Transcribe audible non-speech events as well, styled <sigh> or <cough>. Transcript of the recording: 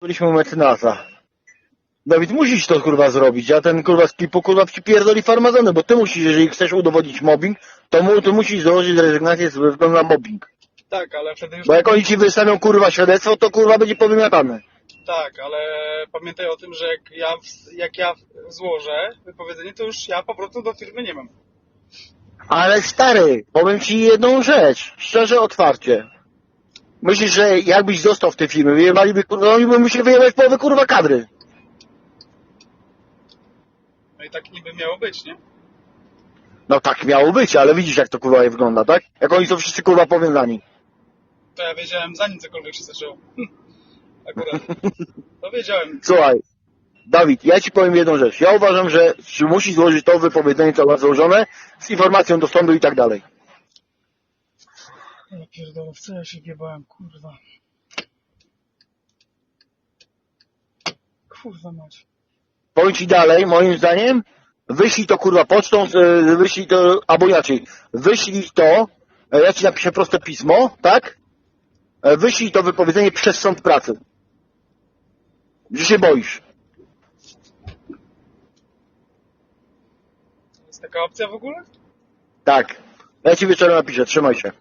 Byliśmy u mecenasa. Dawid, musisz to kurwa zrobić, a ten kurwa z pipu kurwa przypierdoli farmazony, bo ty musisz, jeżeli chcesz udowodnić mobbing, to, mu, to musisz założyć rezygnację ze względu na mobbing. Tak, ale wtedy już... Bo jak oni ci wystawią kurwa świadectwo, to kurwa będzie powymiatane. Tak, ale pamiętaj o tym, że jak ja, jak ja złożę wypowiedzenie, to już ja powrotu do firmy nie mam. Ale stary, powiem ci jedną rzecz, szczerze, otwarcie. Myślisz, że jakbyś został w tej firmie, wyjebaliby kurwa, oni by musieli wyjebać połowę kurwa kadry. No i tak niby miało być, nie? No tak miało być, ale widzisz jak to kurwa wygląda, tak? Jak oni są wszyscy kurwa powiązani. To ja wiedziałem zanim cokolwiek się zaczęło. <laughs> Akurat. To wiedziałem. Słuchaj, Dawid, ja ci powiem jedną rzecz. Ja uważam, że musisz złożyć to wypowiedzenie, co ma złożone, z informacją do sądu i tak dalej. Ja pierdolę, w co ja się giebałem, kurwa. Kurwa mać. Powiem ci dalej, moim zdaniem, wyślij to kurwa pocztą, e, wyślij to, albo inaczej, wyślij to, e, ja ci napiszę proste pismo, tak? E, Wyślij to wypowiedzenie przez sąd pracy. Że się boisz. Jest taka opcja w ogóle? Tak. Ja ci wieczorem napiszę, trzymaj się.